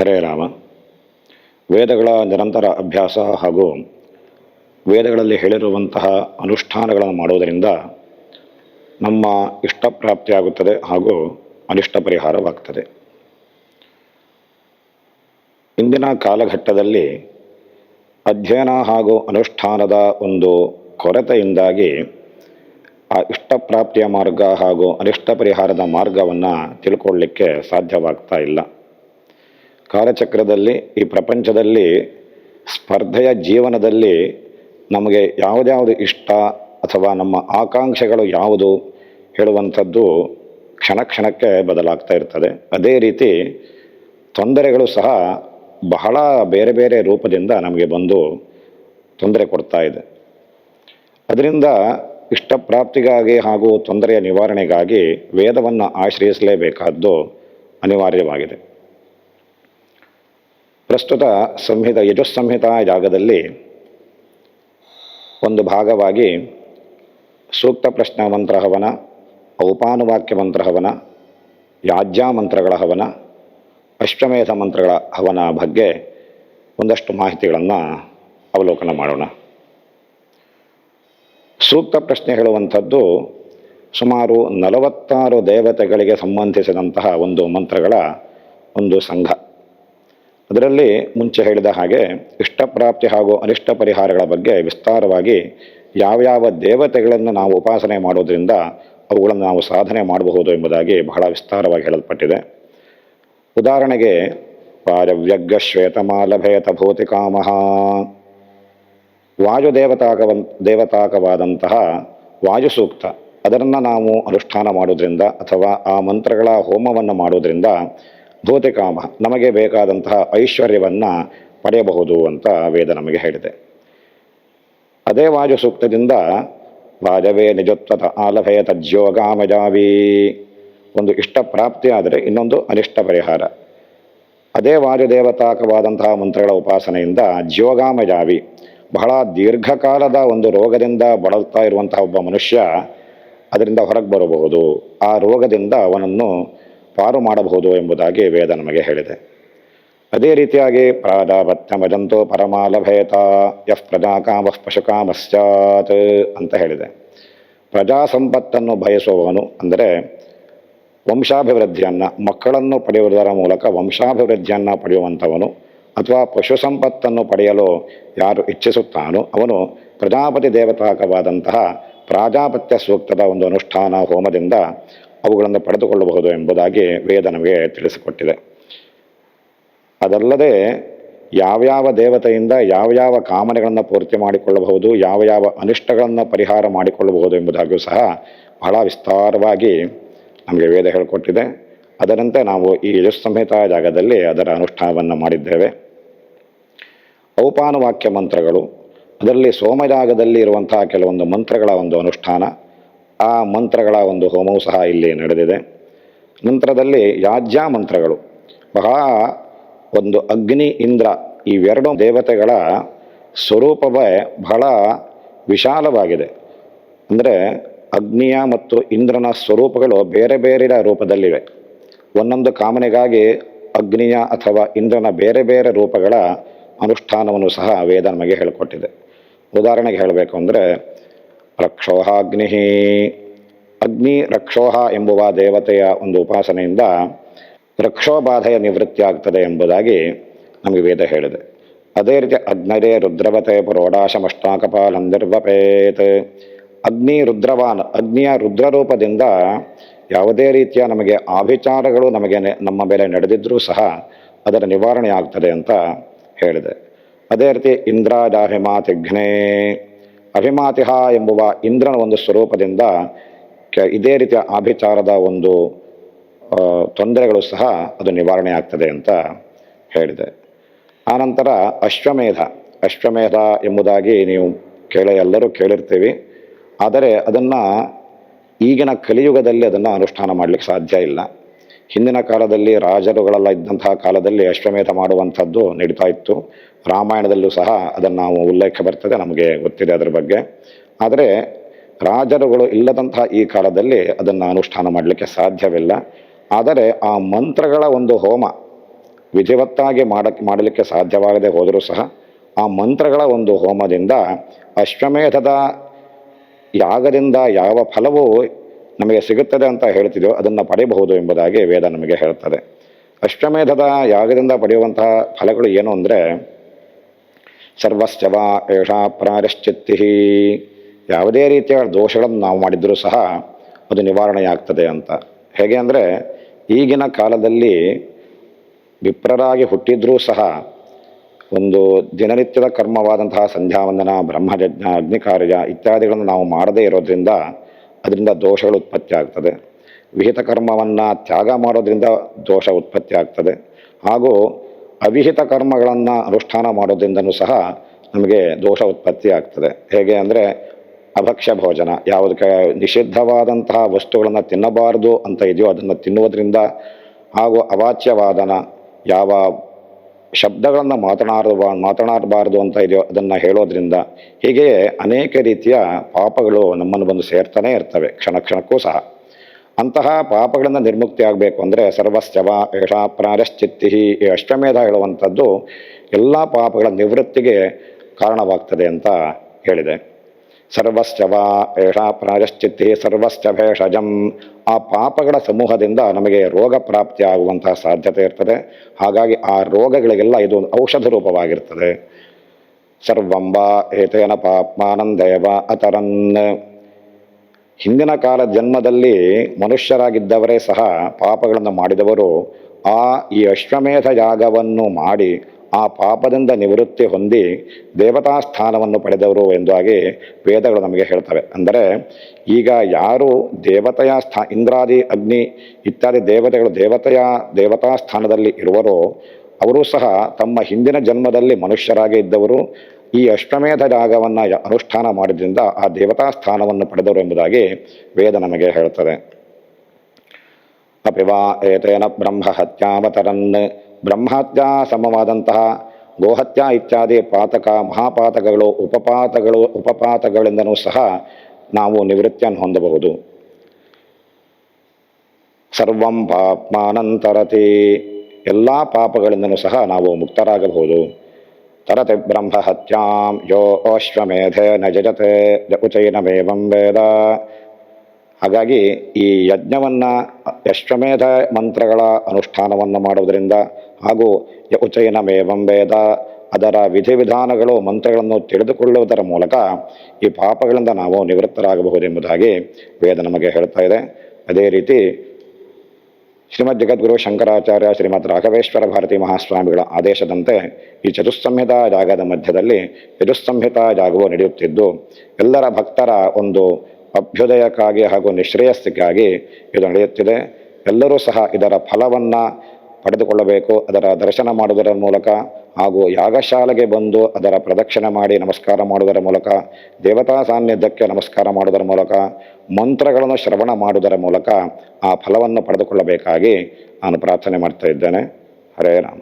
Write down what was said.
ಹರೇ ರಾಮ. ವೇದಗಳ ನಿರಂತರ ಅಭ್ಯಾಸ ಹಾಗೂ ವೇದಗಳಲ್ಲಿ ಹೇಳಿರುವಂತಹ ಅನುಷ್ಠಾನಗಳನ್ನು ಮಾಡುವುದರಿಂದ ನಮ್ಮ ಇಷ್ಟಪ್ರಾಪ್ತಿಯಾಗುತ್ತದೆ ಹಾಗೂ ಅನಿಷ್ಟ ಪರಿಹಾರವಾಗ್ತದೆ. ಇಂದಿನ ಕಾಲಘಟ್ಟದಲ್ಲಿ ಅಧ್ಯಯನ ಹಾಗೂ ಅನುಷ್ಠಾನದ ಒಂದು ಕೊರತೆಯಿಂದಾಗಿ ಆ ಇಷ್ಟಪ್ರಾಪ್ತಿಯ ಮಾರ್ಗ ಹಾಗೂ ಅನಿಷ್ಟ ಪರಿಹಾರದ ಮಾರ್ಗವನ್ನು ತಿಳ್ಕೊಳ್ಳಿಕ್ಕೆ ಸಾಧ್ಯವಾಗ್ತಾ ಇಲ್ಲ. ಕಾಲಚಕ್ರದಲ್ಲಿ ಈ ಪ್ರಪಂಚದಲ್ಲಿ, ಸ್ಪರ್ಧೆಯ ಜೀವನದಲ್ಲಿ ನಮಗೆ ಯಾವುದ್ಯಾವುದು ಇಷ್ಟ ಅಥವಾ ನಮ್ಮ ಆಕಾಂಕ್ಷೆಗಳು ಯಾವುದು ಹೇಳುವಂಥದ್ದು ಕ್ಷಣ ಕ್ಷಣಕ್ಕೆ ಬದಲಾಗ್ತಾ ಇರ್ತದೆ. ಅದೇ ರೀತಿ ತೊಂದರೆಗಳು ಸಹ ಬಹಳ ಬೇರೆ ಬೇರೆ ರೂಪದಿಂದ ನಮಗೆ ಬಂದು ತೊಂದರೆ ಕೊಡ್ತಾ ಇದೆ. ಅದರಿಂದ ಇಷ್ಟಪ್ರಾಪ್ತಿಗಾಗಿ ಹಾಗೂ ತೊಂದರೆಯ ನಿವಾರಣೆಗಾಗಿ ವೇದವನ್ನು ಆಶ್ರಯಿಸಲೇಬೇಕಾದ್ದು ಅನಿವಾರ್ಯವಾಗಿದೆ. ಪ್ರಸ್ತುತ ಸಂಹಿತ ಯಜಸ್ಸಂಹಿತ ಜಾಗದಲ್ಲಿ ಒಂದು ಭಾಗವಾಗಿ ಸೂಕ್ತ ಪ್ರಶ್ನ ಮಂತ್ರ ಹವನ, ಔಪಾನುವಾಕ್ಯ ಮಂತ್ರ ಹವನ ಯಾಜ್ಯ ಮಂತ್ರಗಳ ಹವನ, ಅಶ್ವಮೇಧ ಮಂತ್ರಗಳ ಹವನ ಬಗ್ಗೆ ಒಂದಷ್ಟು ಮಾಹಿತಿಗಳನ್ನು ಅವಲೋಕನ ಮಾಡೋಣ. ಸೂಕ್ತ ಪ್ರಶ್ನೆ ಹೇಳುವಂಥದ್ದು ಸುಮಾರು ನಲವತ್ತಾರು ದೇವತೆಗಳಿಗೆ ಸಂಬಂಧಿಸಿದಂತಹ ಒಂದು ಮಂತ್ರಗಳ ಒಂದು ಸಂಘ. ಅದರಲ್ಲಿ ಮುಂಚೆ ಹೇಳಿದ ಹಾಗೆ ಇಷ್ಟಪ್ರಾಪ್ತಿ ಹಾಗೂ ಅನಿಷ್ಟ ಪರಿಹಾರಗಳ ಬಗ್ಗೆ ವಿಸ್ತಾರವಾಗಿ ಯಾವ್ಯಾವ ದೇವತೆಗಳನ್ನು ನಾವು ಉಪಾಸನೆ ಮಾಡೋದರಿಂದ ಅವುಗಳನ್ನು ನಾವು ಸಾಧನೆ ಮಾಡಬಹುದು ಎಂಬುದಾಗಿ ಬಹಳ ವಿಸ್ತಾರವಾಗಿ ಹೇಳಲ್ಪಟ್ಟಿದೆ. ಉದಾಹರಣೆಗೆ ವಾಯವ್ಯಗ್ಗ ಶ್ವೇತಮಾಲಭೇತ ಭೂತಿಕಾಮಹ ವಾಯುದೇವತಾಕವ ದೇವತಾಕವಾದಂತಹ ವಾಯುಸೂಕ್ತ ಅದನ್ನು ನಾವು ಅನುಷ್ಠಾನ ಮಾಡೋದ್ರಿಂದ ಅಥವಾ ಆ ಮಂತ್ರಗಳ ಹೋಮವನ್ನು ಮಾಡೋದ್ರಿಂದ ಭೂತಿಕಾಮ ನಮಗೆ ಬೇಕಾದಂತಹ ಐಶ್ವರ್ಯವನ್ನು ಪಡೆಯಬಹುದು ಅಂತ ವೇದ ನಮಗೆ ಹೇಳಿದೆ. ಅದೇ ವಾಜು ಸೂಕ್ತದಿಂದ ವಾಜವೇ ನಿಜತ್ವತ ಆಲಭಯ ತಜ್ಯೋಗಾಮಜಾವಿ ಒಂದು ಇಷ್ಟ ಪ್ರಾಪ್ತಿಯಾದರೆ ಇನ್ನೊಂದು ಅನಿಷ್ಟ ಪರಿಹಾರ. ಅದೇ ವಾಯುದೇವತಾಕವಾದಂತಹ ಮಂತ್ರಗಳ ಉಪಾಸನೆಯಿಂದ ಜ್ಯೋಗಾಮಜಾವಿ. ಬಹಳ ದೀರ್ಘಕಾಲದ ಒಂದು ರೋಗದಿಂದ ಬಳಲ್ತಾ ಇರುವಂತಹ ಒಬ್ಬ ಮನುಷ್ಯ ಅದರಿಂದ ಹೊರಗೆ ಬರಬಹುದು. ಆ ರೋಗದಿಂದ ಅವನನ್ನು ಪಾರು ಮಾಡಬಹುದು ಎಂಬುದಾಗಿ ವೇದ ನಮಗೆ ಹೇಳಿದೆ. ಅದೇ ರೀತಿಯಾಗಿ ಪ್ರಾಜಾಪತ್ಯ ಮಜಂತೋ ಪರಮಾಲಭೇತ, ಯಃ ಪ್ರಜಾಕಾಮ ಪಶುಕಾಮಶ್ಚಾತ್ ಅಂತ ಹೇಳಿದೆ. ಪ್ರಜಾ ಸಂಪತ್ತನ್ನು ಬಯಸುವವನು ಅಂದರೆ ವಂಶಾಭಿವೃದ್ಧಿಯನ್ನು, ಮಕ್ಕಳನ್ನು ಪಡೆಯುವುದರ ಮೂಲಕ ವಂಶಾಭಿವೃದ್ಧಿಯನ್ನು ಪಡೆಯುವಂಥವನು ಅಥವಾ ಪಶು ಸಂಪತ್ತನ್ನು ಪಡೆಯಲು ಯಾರು ಇಚ್ಛಿಸುತ್ತಾನೋ ಅವನು ಪ್ರಜಾಪತಿ ದೇವತಾಕವಾದಂತಹ ಪ್ರಾಜಾಪತ್ಯ ಸೂಕ್ತದ ಒಂದು ಅನುಷ್ಠಾನ ಹೋಮದಿಂದ ಅವುಗಳನ್ನು ಪಡೆದುಕೊಳ್ಳಬಹುದು ಎಂಬುದಾಗಿ ವೇದ ನಮಗೆ ತಿಳಿಸಿಕೊಟ್ಟಿದೆ. ಅದಲ್ಲದೆ ಯಾವ್ಯಾವ ದೇವತೆಯಿಂದ ಯಾವ ಯಾವ ಕಾಮನೆಗಳನ್ನು ಪೂರ್ತಿ ಮಾಡಿಕೊಳ್ಳಬಹುದು ಯಾವ ಯಾವ ಅನಿಷ್ಟಗಳನ್ನು ಪರಿಹಾರ ಮಾಡಿಕೊಳ್ಳಬಹುದು ಎಂಬುದಾಗಿಯೂ ಸಹ ಬಹಳ ವಿಸ್ತಾರವಾಗಿ ನಮಗೆ ವೇದ ಹೇಳಿಕೊಟ್ಟಿದೆ. ಅದರಂತೆ ನಾವು ಈ ಯಜುಸ್ಸಂಹಿತ ಜಾಗದಲ್ಲಿ ಅದರ ಅನುಷ್ಠಾನವನ್ನು ಮಾಡಿದ್ದೇವೆ. ಔಪಾನುವಾಕ್ಯ ಮಂತ್ರಗಳು, ಅದರಲ್ಲಿ ಸೋಮಜಾಗದಲ್ಲಿ ಇರುವಂತಹ ಕೆಲವೊಂದು ಮಂತ್ರಗಳ ಒಂದು ಅನುಷ್ಠಾನ ಆ ಮಂತ್ರಗಳ ಒಂದು ಹೋಮವು ಸಹ ಇಲ್ಲಿ ನಡೆದಿದೆ. ನಂತರದಲ್ಲಿ ಯಾಜ್ಯ ಮಂತ್ರಗಳು. ಬಹಳ ಒಂದು ಅಗ್ನಿ ಇಂದ್ರ ಇವೆರಡು ದೇವತೆಗಳ ಸ್ವರೂಪವೇ ಬಹಳ ವಿಶಾಲವಾಗಿದೆ. ಅಂದರೆ ಅಗ್ನಿಯ ಮತ್ತು ಇಂದ್ರನ ಸ್ವರೂಪಗಳು ಬೇರೆ ಬೇರೆ ರೂಪದಲ್ಲಿವೆ. ಒಂದೊಂದು ಕಾಮನೆಗಾಗಿ ಅಗ್ನಿಯ ಅಥವಾ ಇಂದ್ರನ ಬೇರೆ ಬೇರೆ ರೂಪಗಳ ಅನುಷ್ಠಾನವನ್ನು ಸಹ ವೇದ ನಮಗೆ ಹೇಳಿಕೊಟ್ಟಿದೆ. ಉದಾಹರಣೆಗೆ ಹೇಳಬೇಕು ಅಂದರೆ ರಕ್ಷೋಹಾಗ್ನಿ. ಅಗ್ನಿ ರಕ್ಷೋಹ ಎಂಬುವ ದೇವತೆಯ ಒಂದು ಉಪಾಸನೆಯಿಂದ ರಕ್ಷೋಬಾಧೆಯ ನಿವೃತ್ತಿಯಾಗ್ತದೆ ಎಂಬುದಾಗಿ ನಮಗೆ ವೇದ ಹೇಳಿದೆ. ಅದೇ ರೀತಿ ಅಗ್ನರೇ ರುದ್ರವತೆ ಪುರೋಡಾಶಮಷ್ಟಾಕಪಾಲಂದಿರ್ವಪೇತ್. ಅಗ್ನಿ ರುದ್ರವಾನ್, ಅಗ್ನಿಯ ರುದ್ರರೂಪದಿಂದ ಯಾವುದೇ ರೀತಿಯ ನಮಗೆ ಆಭಿಚಾರಗಳು ನಮಗೆ ನಮ್ಮ ಮೇಲೆ ನಡೆದಿದ್ದರೂ ಸಹ ಅದರ ನಿವಾರಣೆ ಆಗ್ತದೆ ಅಂತ ಹೇಳಿದೆ. ಅದೇ ರೀತಿ ಇಂದ್ರಾಜಾಭಿಮಾತಿಘ್ನೇ ಅಭಿಮಾತಿಹ ಎಂಬುವ ಇಂದ್ರನ ಒಂದು ಸ್ವರೂಪದಿಂದ ಇದೇ ರೀತಿಯ ಆಭಿಚಾರದ ಒಂದು ತೊಂದರೆಗಳು ಸಹ ಅದು ನಿವಾರಣೆ ಆಗ್ತದೆ ಅಂತ ಹೇಳಿದೆ. ಆನಂತರ ಅಶ್ವಮೇಧ. ಅಶ್ವಮೇಧ ಎಂಬುದಾಗಿ ನೀವು ಕೇಳ, ಎಲ್ಲರೂ ಕೇಳಿರ್ತೀವಿ. ಆದರೆ ಅದನ್ನು ಈಗಿನ ಕಲಿಯುಗದಲ್ಲಿ ಅದನ್ನು ಅನುಷ್ಠಾನ ಮಾಡಲಿಕ್ಕೆ ಸಾಧ್ಯ ಇಲ್ಲ. ಹಿಂದಿನ ಕಾಲದಲ್ಲಿ ರಾಜರುಗಳೆಲ್ಲ ಇದ್ದಂತಹ ಕಾಲದಲ್ಲಿ ಅಶ್ವಮೇಧ ಮಾಡುವಂಥದ್ದು ನಡೀತಾ ಇತ್ತು. ರಾಮಾಯಣದಲ್ಲೂ ಸಹ ಅದನ್ನು ನಾವು ಉಲ್ಲೇಖ ಬರ್ತದೆ, ನಮಗೆ ಗೊತ್ತಿದೆ ಅದರ ಬಗ್ಗೆ. ಆದರೆ ರಾಜರುಗಳು ಇಲ್ಲದಂತಹ ಈ ಕಾಲದಲ್ಲಿ ಅದನ್ನು ಅನುಷ್ಠಾನ ಮಾಡಲಿಕ್ಕೆ ಸಾಧ್ಯವಿಲ್ಲ. ಆದರೆ ಆ ಮಂತ್ರಗಳ ಒಂದು ಹೋಮ ವಿಧಿವತ್ತಾಗಿ ಮಾಡಕ್ಕೆ ಮಾಡಲಿಕ್ಕೆ ಸಾಧ್ಯವಾಗದೆ ಹೋದರೂ ಸಹ ಆ ಮಂತ್ರಗಳ ಒಂದು ಹೋಮದಿಂದ ಅಶ್ವಮೇಧದ ಯಾಗದಿಂದ ಯಾವ ಫಲವು ನಮಗೆ ಸಿಗುತ್ತದೆ ಅಂತ ಹೇಳ್ತಿದೆಯೋ ಅದನ್ನು ಪಡೆಯಬಹುದು ಎಂಬುದಾಗಿ ವೇದ ನಮಗೆ ಹೇಳ್ತದೆ. ಅಶ್ವಮೇಧದ ಯಾಗದಿಂದ ಪಡೆಯುವಂತಹ ಫಲಗಳು ಏನು ಅಂದರೆ, ಸರ್ವಸ್ಯವ ಏಷಾ ಪ್ರಾರಶ್ಚಿತ್ತಿ ಯಾವುದೇ ರೀತಿಯ ದೋಷಗಳನ್ನು ನಾವು ಮಾಡಿದರೂ ಸಹ ಅದು ನಿವಾರಣೆಯಾಗ್ತದೆ ಅಂತ. ಹೇಗೆ ಅಂದರೆ, ಈಗಿನ ಕಾಲದಲ್ಲಿ ವಿಪ್ರರಾಗಿ ಹುಟ್ಟಿದ್ರೂ ಸಹ ಒಂದು ದಿನನಿತ್ಯದ ಕರ್ಮವಾದಂತಹ ಸಂಧ್ಯಾವಂದನ, ಬ್ರಹ್ಮಯಜ್ಞ, ಅಗ್ನಿಕಾರ್ಯ ಇತ್ಯಾದಿಗಳನ್ನು ನಾವು ಮಾಡದೇ ಇರೋದ್ರಿಂದ ಅದರಿಂದ ದೋಷಗಳು ಉತ್ಪತ್ತಿ ಆಗ್ತದೆ. ವಿಹಿತ ಕರ್ಮವನ್ನು ತ್ಯಾಗ ಮಾಡೋದ್ರಿಂದ ದೋಷ ಉತ್ಪತ್ತಿ ಆಗ್ತದೆ. ಹಾಗೂ ಅವಿಹಿತ ಕರ್ಮಗಳನ್ನು ಅನುಷ್ಠಾನ ಮಾಡೋದ್ರಿಂದನೂ ಸಹ ನಮಗೆ ದೋಷ ಉತ್ಪತ್ತಿ ಆಗ್ತದೆ. ಹೇಗೆ ಅಂದರೆ ಅಭಕ್ಷ್ಯ ಭೋಜನ. ಯಾವುದಕ್ಕೆ ನಿಷಿದ್ಧವಾದಂತಹ ವಸ್ತುಗಳನ್ನು ತಿನ್ನಬಾರದು ಅಂತ ಇದೆಯೋ ಅದನ್ನು ತಿನ್ನುವುದರಿಂದ ಹಾಗೂ ಅವಾಚ್ಯವಾದನ. ಯಾವ ಶಬ್ದಗಳನ್ನು ಮಾತನಾಡುವ ಮಾತನಾಡಬಾರದು ಅಂತ ಇದೆಯೋ ಅದನ್ನು ಹೇಳೋದ್ರಿಂದ ಹೀಗೆಯೇ ಅನೇಕ ರೀತಿಯ ಪಾಪಗಳು ನಮ್ಮನ್ನು ಬಂದು ಸೇರ್ತಾನೆ ಇರ್ತವೆ, ಕ್ಷಣ ಕ್ಷಣಕ್ಕೂ ಸಹ. ಅಂತಹ ಪಾಪಗಳನ್ನು ನಿರ್ಮುಕ್ತಿ ಆಗಬೇಕು ಅಂದರೆ ಸರ್ವಸ್ಯವ ಯಶಾ ಪ್ರಾರಶ್ಚಿತ್ತಿ ಈ ಅಷ್ಟಮೇಧ ಹೇಳುವಂಥದ್ದು ಎಲ್ಲ ಪಾಪಗಳ ನಿವೃತ್ತಿಗೆ ಕಾರಣವಾಗ್ತದೆ ಅಂತ ಹೇಳಿದೆ. ಸರ್ವಸ್ಯವ ಏಷ ಪ್ರಾಯಶ್ಚಿತ್ತಿ ಸರ್ವಸ್ಯ ಭೇಷಜಂ. ಆ ಪಾಪಗಳ ಸಮೂಹದಿಂದ ನಮಗೆ ರೋಗ ಪ್ರಾಪ್ತಿ ಆಗುವಂತಹ ಸಾಧ್ಯತೆ ಇರ್ತದೆ. ಹಾಗಾಗಿ ಆ ರೋಗಗಳಿಗೆಲ್ಲ ಇದು ಔಷಧ ರೂಪವಾಗಿರ್ತದೆ. ಸರ್ವಂಬ ಏತೇನ ಪಾಪ್ಮಾನಂದೇವ ಅತರನ್. ಹಿಂದಿನ ಕಾಲ ಜನ್ಮದಲ್ಲಿ ಮನುಷ್ಯರಾಗಿದ್ದವರೇ ಸಹ ಪಾಪಗಳನ್ನು ಮಾಡಿದವರು ಆ ಈ ಅಶ್ವಮೇಧ ಯಾಗವನ್ನು ಮಾಡಿ ಆ ಪಾಪದಿಂದ ನಿವೃತ್ತಿ ಹೊಂದಿ ದೇವತಾ ಸ್ಥಾನವನ್ನು ಪಡೆದವರು ಎಂದಾಗಿ ವೇದಗಳು ನಮಗೆ ಹೇಳ್ತವೆ. ಅಂದರೆ ಈಗ ಯಾರು ದೇವತೆಯ ಸ್ಥಾ, ಇಂದ್ರಾದಿ, ಅಗ್ನಿ ಇತ್ಯಾದಿ ದೇವತೆಗಳು ದೇವತೆಯ ದೇವತಾ ಸ್ಥಾನದಲ್ಲಿ ಇರುವರೋ ಅವರು ಸಹ ತಮ್ಮ ಹಿಂದಿನ ಜನ್ಮದಲ್ಲಿ ಮನುಷ್ಯರಾಗಿ ಇದ್ದವರು ಈ ಅಷ್ಟಮೇಧ ಯಾಗವನ್ನು ಯ- ಅನುಷ್ಠಾನ ಮಾಡಿದ್ರಿಂದ ಆ ದೇವತಾ ಸ್ಥಾನವನ್ನು ಪಡೆದವರು ಎಂಬುದಾಗಿ ವೇದ ನಮಗೆ ಹೇಳ್ತದೆ. ಅಪಿವಾ ಏತೇನ ಬ್ರಹ್ಮಹತ್ಯಾವತರನ್ ಬ್ರಹ್ಮಹತ್ಯ ಸಮವಾದಂತಹ ಗೋಹತ್ಯ ಇತ್ಯಾದಿ ಪಾತಕ ಮಹಾಪಾತಕಗಳು, ಉಪಪಾತಗಳು, ಉಪಪಾತಗಳಿಂದನೂ ಸಹ ನಾವು ನಿವೃತ್ತಿಯನ್ನು ಹೊಂದಬಹುದು. ಸರ್ವಂ ಪಾಪ್ಮಾನಂತರತಿ. ಎಲ್ಲ ಪಾಪಗಳಿಂದನೂ ಸಹ ನಾವು ಮುಕ್ತರಾಗಬಹುದು. ತರತಿ ಬ್ರಹ್ಮಹತ್ಯಾಂ ಯೋ ಅಶ್ವಮೇಧೆ ನ ಜಜತೆ ಉಚೈನಮೇವಂ ವೇದ. ಹಾಗಾಗಿ ಈ ಯಜ್ಞವನ್ನು ಅಶ್ವಮೇಧ ಮಂತ್ರಗಳ ಅನುಷ್ಠಾನವನ್ನು ಮಾಡುವುದರಿಂದ ಹಾಗೂ ಉಚೈನಮೇವಂ ವೇದ ಅದರ ವಿಧಿವಿಧಾನಗಳು ಮಂತ್ರಗಳನ್ನು ತಿಳಿದುಕೊಳ್ಳುವುದರ ಮೂಲಕ ಈ ಪಾಪಗಳಿಂದ ನಾವು ನಿವೃತ್ತರಾಗಬಹುದೆಂಬುದಾಗಿ ವೇದ ನಮಗೆ ಹೇಳ್ತಾ ಇದೆ. ಅದೇ ರೀತಿ ಶ್ರೀಮದ್ ಜಗದ್ಗುರು ಶಂಕರಾಚಾರ್ಯ ಶ್ರೀಮದ್ ರಾಘವೇಶ್ವರ ಭಾರತಿ ಮಹಾಸ್ವಾಮಿಗಳ ಆದೇಶದಂತೆ ಈ ಚತುಸ್ಸಂಹಿತ ಜಾಗದ ಮಧ್ಯದಲ್ಲಿ ಚತುಸ್ಸಂಹಿತ ಜಾಗವು ನಡೆಯುತ್ತಿದ್ದು, ಎಲ್ಲರ ಭಕ್ತರ ಒಂದು ಅಭ್ಯುದಯಕ್ಕಾಗಿ ಹಾಗೂ ನಿಶ್ರೇಯಸ್ಸಿಗಾಗಿ ಇದು ನಡೆಯುತ್ತಿದೆ. ಎಲ್ಲರೂ ಸಹ ಇದರ ಫಲವನ್ನು ಪಡೆದುಕೊಳ್ಳಬೇಕು, ಅದರ ದರ್ಶನ ಮಾಡುವುದರ ಮೂಲಕ ಹಾಗೂ ಯಾಗಶಾಲೆಗೆ ಬಂದು ಅದರ ಪ್ರದಕ್ಷಿಣೆ ಮಾಡಿ ನಮಸ್ಕಾರ ಮಾಡುವುದರ ಮೂಲಕ, ದೇವತಾ ಸಾನ್ನಿಧ್ಯಕ್ಕೆ ನಮಸ್ಕಾರ ಮಾಡುವುದರ ಮೂಲಕ, ಮಂತ್ರಗಳನ್ನು ಶ್ರವಣ ಮಾಡುವುದರ ಮೂಲಕ ಆ ಫಲವನ್ನು ಪಡೆದುಕೊಳ್ಳಬೇಕಾಗಿ ನಾನು ಪ್ರಾರ್ಥನೆ ಮಾಡ್ತಾ ಇದ್ದೇನೆ. ಹರೇ ರಾಮ.